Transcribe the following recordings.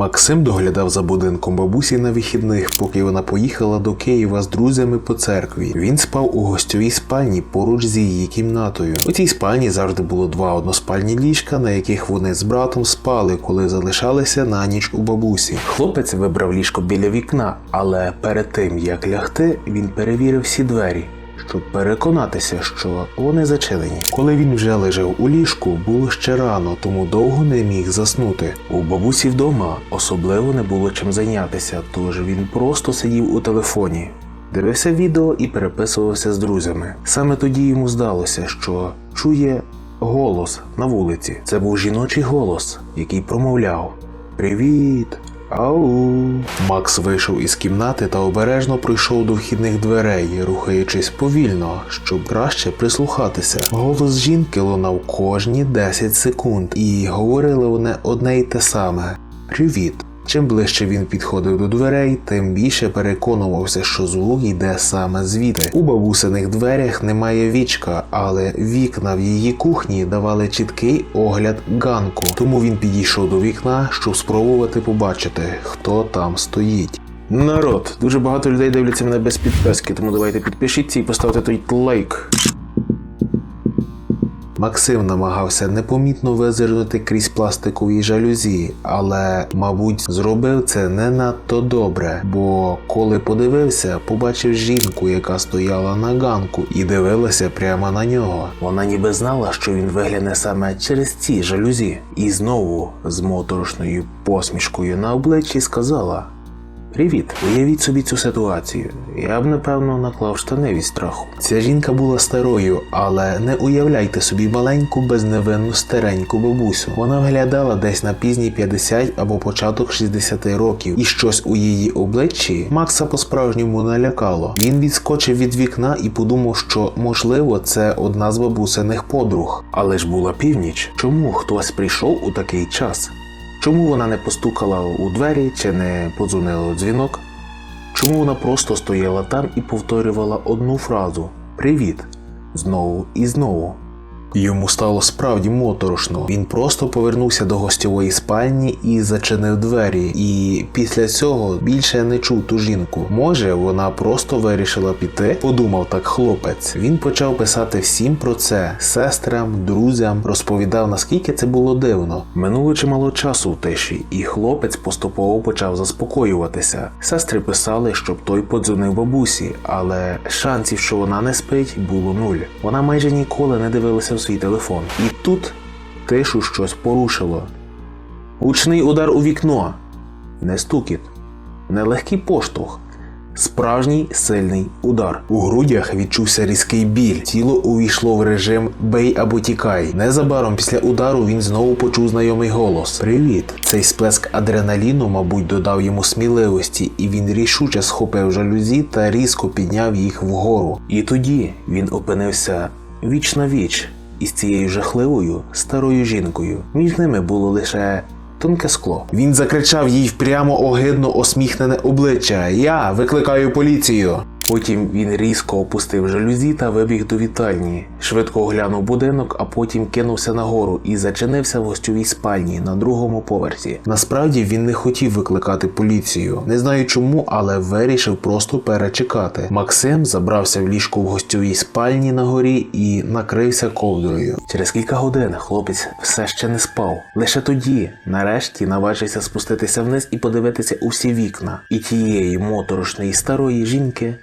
Максим доглядав за будинком бабусі на вихідних, поки вона поїхала до Києва з друзями по церкві. Він спав у гостьовій спальні поруч з її кімнатою. У цій спальні завжди було два односпальні ліжка, на яких вони з братом спали, коли залишалися на ніч у бабусі. Хлопець вибрав ліжко біля вікна, але перед тим як лягти, він перевірив всі двері. Щоб переконатися, що вони зачинені. Коли він вже лежав у ліжку, було ще рано, тому довго не міг заснути. У бабусі вдома особливо не було чим зайнятися, тож він просто сидів у телефоні. Дивився відео і переписувався з друзями. Саме тоді йому здалося, що чує голос на вулиці. Це був жіночий голос, який промовляв: Привіт! Ау. Макс вийшов із кімнати та обережно пройшов до вхідних дверей, рухаючись повільно, щоб краще прислухатися. Голос жінки лунав кожні 10 секунд, і говорили вони одне й те саме: Привіт. Чим ближче він підходив до дверей, тим більше переконувався, що звук йде саме звідти. У бабусиних дверях немає вічка, але вікна в її кухні давали чіткий огляд ганку. Тому він підійшов до вікна, щоб спробувати побачити, хто там стоїть. Народ, дуже багато людей дивляться мене без підписки, тому давайте підпишіться і поставте той лайк. Максим намагався непомітно визирнути крізь пластикові жалюзі, але, мабуть, зробив це не надто добре, бо коли подивився, побачив жінку, яка стояла на ганку і дивилася прямо на нього. Вона ніби знала, що він вигляне саме через ці жалюзі, і знову з моторошною посмішкою на обличчі сказала. Привіт, уявіть собі цю ситуацію. Я б напевно наклав штани від страху. Ця жінка була старою, але не уявляйте собі маленьку безневинну стареньку бабусю. Вона виглядала десь на пізні 50 або початок 60 років, і щось у її обличчі Макса по-справжньому налякало. Він відскочив від вікна і подумав, що можливо це одна з бабусиних подруг. Але ж була північ. Чому хтось прийшов у такий час? Чому вона не постукала у двері чи не подзвонила у дзвінок? Чому вона просто стояла там і повторювала одну фразу Привіт знову і знову? Йому стало справді моторошно. Він просто повернувся до гостьової спальні і зачинив двері. І після цього більше не чув ту жінку. Може, вона просто вирішила піти? Подумав так хлопець. Він почав писати всім про це сестрам, друзям, розповідав наскільки це було дивно. Минуло чимало часу в тиші, і хлопець поступово почав заспокоюватися. Сестри писали, щоб той подзвонив бабусі, але шансів, що вона не спить, було нуль. Вона майже ніколи не дивилася свій телефон. І тут тишу щось порушило. Гучний удар у вікно. Не стукіт, не легкий поштовх. Справжній сильний удар. У грудях відчувся різкий біль. Тіло увійшло в режим бей або тікай. Незабаром після удару він знову почув знайомий голос: Привіт! Цей сплеск адреналіну, мабуть, додав йому сміливості, і він рішуче схопив жалюзі та різко підняв їх вгору. І тоді він опинився віч на віч із цією жахливою старою жінкою. Між ними було лише тонке скло. Він закричав їй в прямо огидно осміхнене обличчя: Я викликаю поліцію. Потім він різко опустив жалюзі та вибіг до вітальні. Швидко оглянув будинок, а потім кинувся нагору і зачинився в гостьовій спальні на другому поверсі. Насправді він не хотів викликати поліцію. Не знаю чому, але вирішив просто перечекати. Максим забрався в ліжко в гостьовій спальні на горі і накрився ковдрою. Через кілька годин хлопець все ще не спав. Лише тоді, нарешті, наважився спуститися вниз і подивитися у всі вікна. І тієї моторошної старої жінки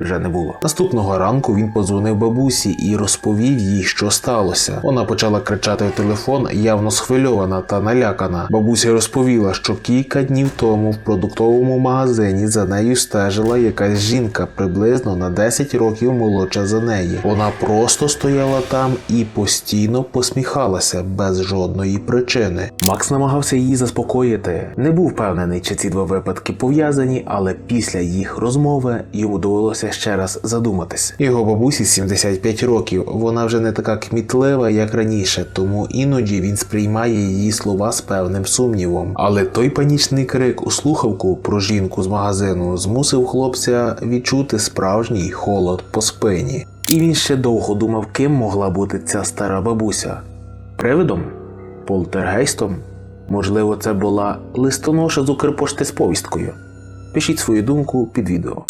вже не було. Наступного ранку він подзвонив бабусі і розповів їй, що сталося. Вона почала кричати в телефон, явно схвильована та налякана. Бабуся розповіла, що кілька днів тому в продуктовому магазині за нею стежила якась жінка приблизно на 10 років молодша за неї. Вона просто стояла там і постійно посміхалася без жодної причини. Макс намагався її заспокоїти. Не був впевнений, чи ці два випадки пов'язані, але після їх розмови йому довелося ще раз задуматись. Його бабусі 75 років. Вона вже не така кмітлива, як раніше, тому іноді він сприймає її слова з певним сумнівом. Але той панічний крик у слухавку про жінку з магазину змусив хлопця відчути справжній холод по спині. І він ще довго думав, ким могла бути ця стара бабуся: привидом, полтергейстом Можливо, це була листоноша з Укрпошти з повісткою. Пишіть свою думку під відео.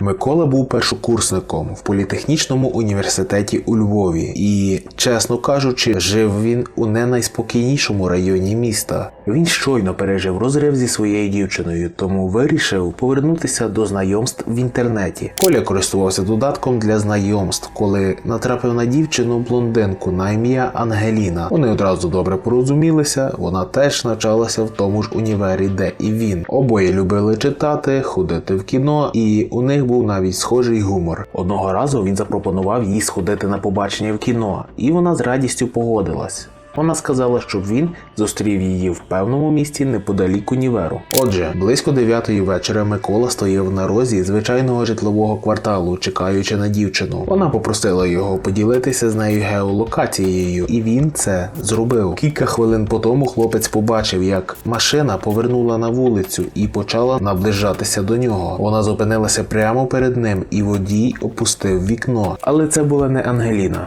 Микола був першокурсником в політехнічному університеті у Львові, і, чесно кажучи, жив він у не найспокійнішому районі міста. Він щойно пережив розрив зі своєю дівчиною, тому вирішив повернутися до знайомств в інтернеті. Коля користувався додатком для знайомств, коли натрапив на дівчину блондинку на ім'я Ангеліна. Вони одразу добре порозумілися. Вона теж навчалася в тому ж універі, де і він. Обоє любили читати, ходити в кіно, і у них був навіть схожий гумор. Одного разу він запропонував їй сходити на побачення в кіно, і вона з радістю погодилась. Вона сказала, щоб він зустрів її в певному місці неподалік універу. Отже, близько дев'ятої вечора Микола стояв на розі звичайного житлового кварталу, чекаючи на дівчину. Вона попросила його поділитися з нею геолокацією, і він це зробив. Кілька хвилин по тому хлопець побачив, як машина повернула на вулицю і почала наближатися до нього. Вона зупинилася прямо перед ним, і водій опустив вікно. Але це була не Ангеліна.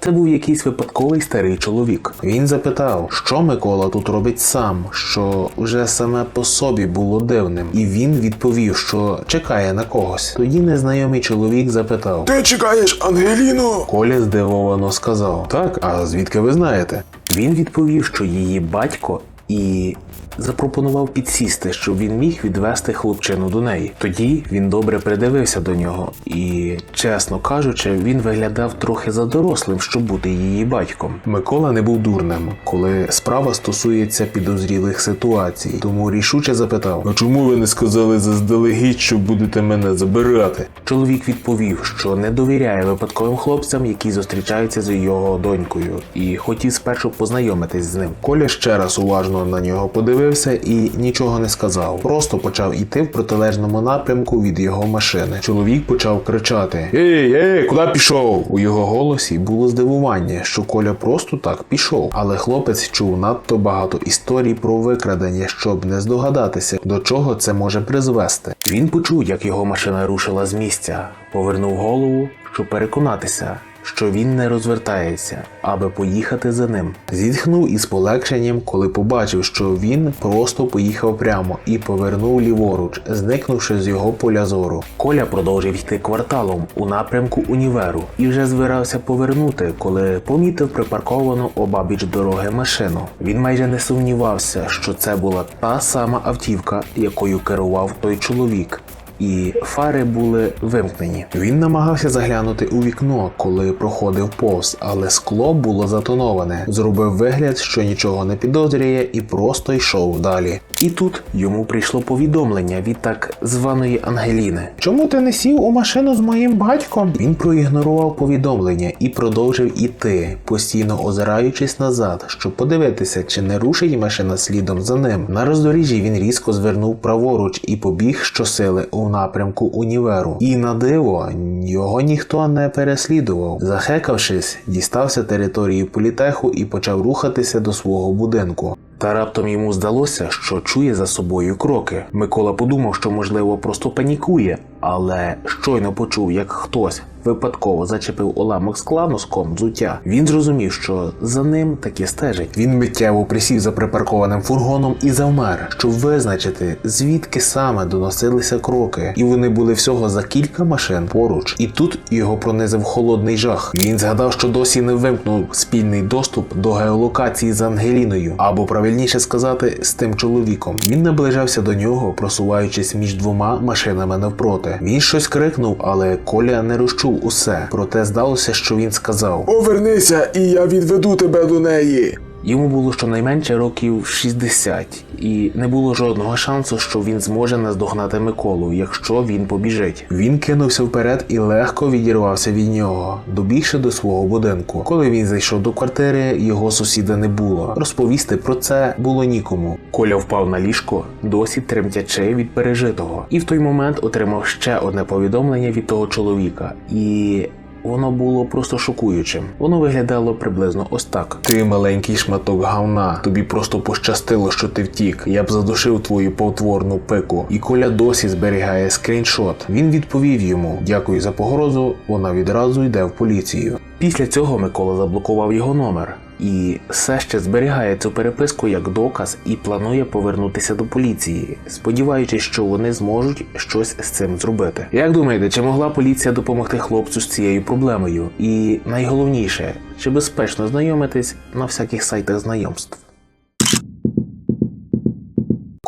Це був якийсь випадковий старий чоловік. Він запитав, що Микола тут робить сам, що вже саме по собі було дивним, і він відповів, що чекає на когось. Тоді незнайомий чоловік запитав: Ти чекаєш Ангеліну? Коля здивовано сказав: Так, а звідки ви знаєте? Він відповів, що її батько і запропонував підсісти, щоб він міг відвести хлопчину до неї. Тоді він добре придивився до нього, і, чесно кажучи, він виглядав трохи за дорослим, щоб бути її батьком. Микола не був дурним, коли справа стосується підозрілих ситуацій, тому рішуче запитав: А чому ви не сказали заздалегідь, що будете мене забирати? Чоловік відповів, що не довіряє випадковим хлопцям, які зустрічаються з його донькою, і хотів спершу познайомитись з ним. Коля ще раз уважно на нього подивився і нічого не сказав. Просто почав іти в протилежному напрямку від його машини. Чоловік почав кричати: Ей, ей, куди пішов? У його голосі було здивування, що Коля просто так пішов. Але хлопець чув надто багато історій про викрадення, щоб не здогадатися, до чого це може призвести. Він почув, як його машина рушила з місця, повернув голову, щоб переконатися. Що він не розвертається, аби поїхати за ним. Зітхнув із полегшенням, коли побачив, що він просто поїхав прямо і повернув ліворуч, зникнувши з його поля зору. Коля продовжив йти кварталом у напрямку універу і вже збирався повернути, коли помітив припарковану обабіч дороги машину. Він майже не сумнівався, що це була та сама автівка, якою керував той чоловік і фари були вимкнені. Він намагався заглянути у вікно, коли проходив повз, але скло було затоноване. Зробив вигляд, що нічого не підозрює, і просто йшов далі. І тут йому прийшло повідомлення від так званої Ангеліни. Чому ти не сів у машину з моїм батьком? Він проігнорував повідомлення і продовжив іти, постійно озираючись назад, щоб подивитися, чи не рушить машина слідом за ним. На роздоріжжі він різко звернув праворуч і побіг щосили у напрямку універу. І на диво його ніхто не переслідував. Захекавшись, дістався території політеху і почав рухатися до свого будинку. Та раптом йому здалося, що чує за собою кроки. Микола подумав, що можливо просто панікує, але щойно почув, як хтось випадково зачепив уламок скла носком взуття. Він зрозумів, що за ним таки стежить. Він миттєво присів за припаркованим фургоном і завмер, щоб визначити, звідки саме доносилися кроки, і вони були всього за кілька машин поруч. І тут його пронизив холодний жах. Він згадав, що досі не вимкнув спільний доступ до геолокації з Ангеліною, або правильніше сказати, з тим чоловіком. Він наближався до нього, просуваючись між двома машинами навпроти. Він щось крикнув, але Коля не розчув усе. Проте здалося, що він сказав. Повернися, і я відведу тебе до неї. Йому було щонайменше років 60, і не було жодного шансу, що він зможе наздогнати Миколу, якщо він побіжить. Він кинувся вперед і легко відірвався від нього, добігши до свого будинку. Коли він зайшов до квартири, його сусіда не було. Розповісти про це було нікому. Коля впав на ліжко, досі тремтячи від пережитого, і в той момент отримав ще одне повідомлення від того чоловіка. І Воно було просто шокуючим. Воно виглядало приблизно ось так: Ти маленький шматок говна. Тобі просто пощастило, що ти втік. Я б задушив твою повтворну пику. І Коля досі зберігає скріншот. Він відповів йому: Дякую за погрозу. Вона відразу йде в поліцію. Після цього Микола заблокував його номер. І все ще зберігає цю переписку як доказ і планує повернутися до поліції, сподіваючись, що вони зможуть щось з цим зробити. Як думаєте, чи могла поліція допомогти хлопцю з цією проблемою? І найголовніше, чи безпечно знайомитись на всяких сайтах знайомств?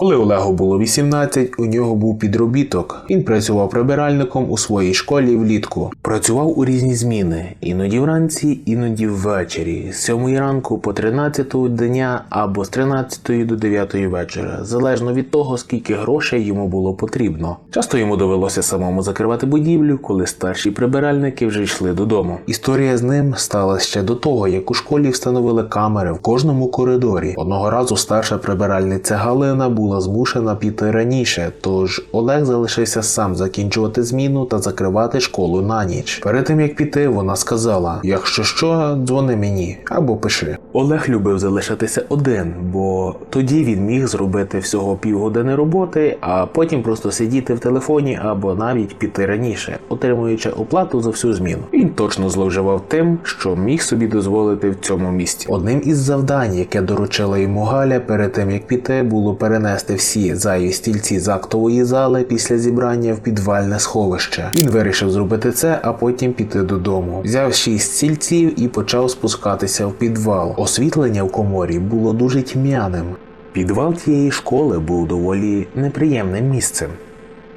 Коли Олегу було 18, у нього був підробіток. Він працював прибиральником у своїй школі влітку. Працював у різні зміни, іноді вранці, іноді ввечері, з 7 ранку по 13 дня або з 13 до 9 вечора, залежно від того, скільки грошей йому було потрібно. Часто йому довелося самому закривати будівлю, коли старші прибиральники вже йшли додому. Історія з ним сталася ще до того, як у школі встановили камери в кожному коридорі. Одного разу старша прибиральниця Галина була змушена піти раніше, тож Олег залишився сам закінчувати зміну та закривати школу на ніч. Перед тим як піти, вона сказала: якщо що, дзвони мені або пиши. Олег любив залишатися один, бо тоді він міг зробити всього півгодини роботи, а потім просто сидіти в телефоні або навіть піти раніше, отримуючи оплату за всю зміну. Він точно зловживав тим, що міг собі дозволити в цьому місці. Одним із завдань, яке доручила йому Галя перед тим як піти, було перенести всі зайві стільці з актової зали після зібрання в підвальне сховище. Він вирішив зробити це, а потім піти додому. Взяв шість стільців і почав спускатися в підвал. Освітлення в коморі було дуже тьмяним. Підвал тієї школи був доволі неприємним місцем.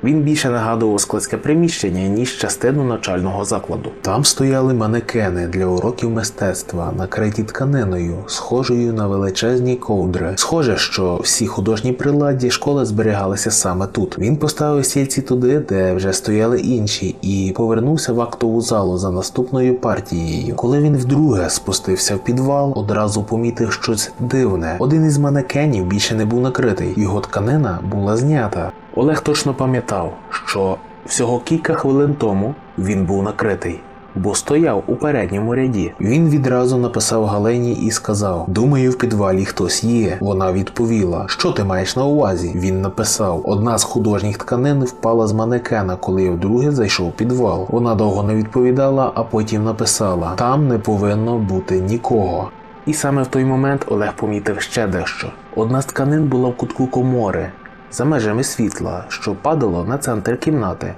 Він більше нагадував складське приміщення, ніж частину навчального закладу. Там стояли манекени для уроків мистецтва, накриті тканиною, схожою на величезні ковдри. Схоже, що всі художні приладдя школи зберігалися саме тут. Він поставив стільці туди, де вже стояли інші, і повернувся в актову залу за наступною партією. Коли він вдруге спустився в підвал, одразу помітив щось дивне. Один із манекенів більше не був накритий, його тканина була знята. Олег точно пам'ятав, що всього кілька хвилин тому він був накритий, бо стояв у передньому ряді. Він відразу написав Галені і сказав: Думаю, в підвалі хтось є. Вона відповіла: Що ти маєш на увазі? Він написав: Одна з художніх тканин впала з манекена, коли я вдруге зайшов у підвал. Вона довго не відповідала, а потім написала: Там не повинно бути нікого. І саме в той момент Олег помітив ще дещо. Одна з тканин була в кутку комори, за межами світла, що падало на центр кімнати.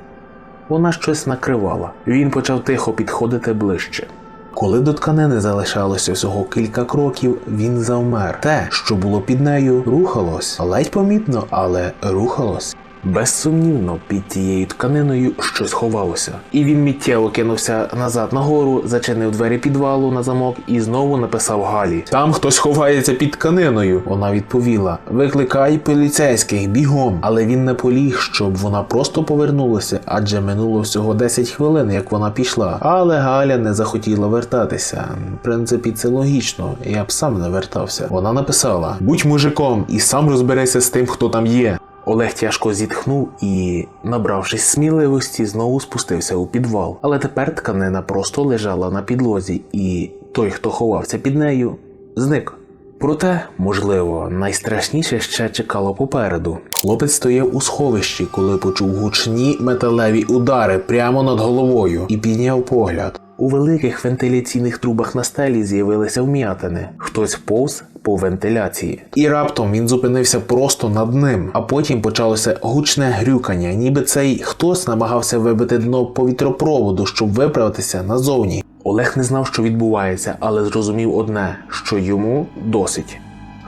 Вона щось накривала. Він почав тихо підходити ближче. Коли до тканини залишалося всього кілька кроків, він завмер. Те, що було під нею, рухалось ледь помітно, але рухалось. Безсумнівно, під тією тканиною щось ховалося. І він миттєво кинувся назад нагору, зачинив двері підвалу на замок і знову написав Галі: Там хтось ховається під тканиною. Вона відповіла: Викликай поліцейських бігом. Але він не поліг, щоб вона просто повернулася, адже минуло всього 10 хвилин, як вона пішла. Але Галя не захотіла вертатися. В принципі, це логічно. Я б сам не вертався. Вона написала: Будь мужиком і сам розберися з тим, хто там є. Олег тяжко зітхнув і, набравшись сміливості, знову спустився у підвал. Але тепер тканина просто лежала на підлозі, і той, хто ховався під нею, зник. Проте, можливо, найстрашніше ще чекало попереду. Хлопець стояв у сховищі, коли почув гучні металеві удари прямо над головою і підняв погляд. У великих вентиляційних трубах на стелі з'явилися вм'ятини. Хтось повз по вентиляції. І раптом він зупинився просто над ним, а потім почалося гучне грюкання, ніби цей хтось намагався вибити дно повітропроводу, щоб виправитися назовні. Олег не знав, що відбувається, але зрозумів одне, що йому досить.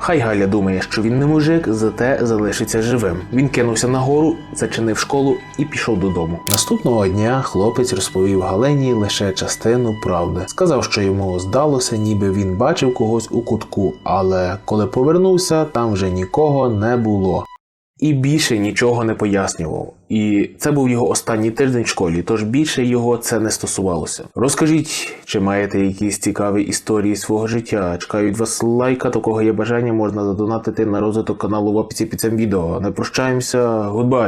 Хай Галя думає, що він не мужик, зате залишиться живим. Він кинувся нагору, зачинив школу і пішов додому. Наступного дня хлопець розповів Галені лише частину правди. Сказав, що йому здалося, ніби він бачив когось у кутку, але коли повернувся, там вже нікого не було. І більше нічого не пояснював. І це був його останній тиждень в школі, тож більше його це не стосувалося. Розкажіть, чи маєте якісь цікаві історії свого життя? Чекаю від вас лайка, такого є бажання можна задонатити на розвиток каналу в описі під цим відео. Не прощаємося, гудбай!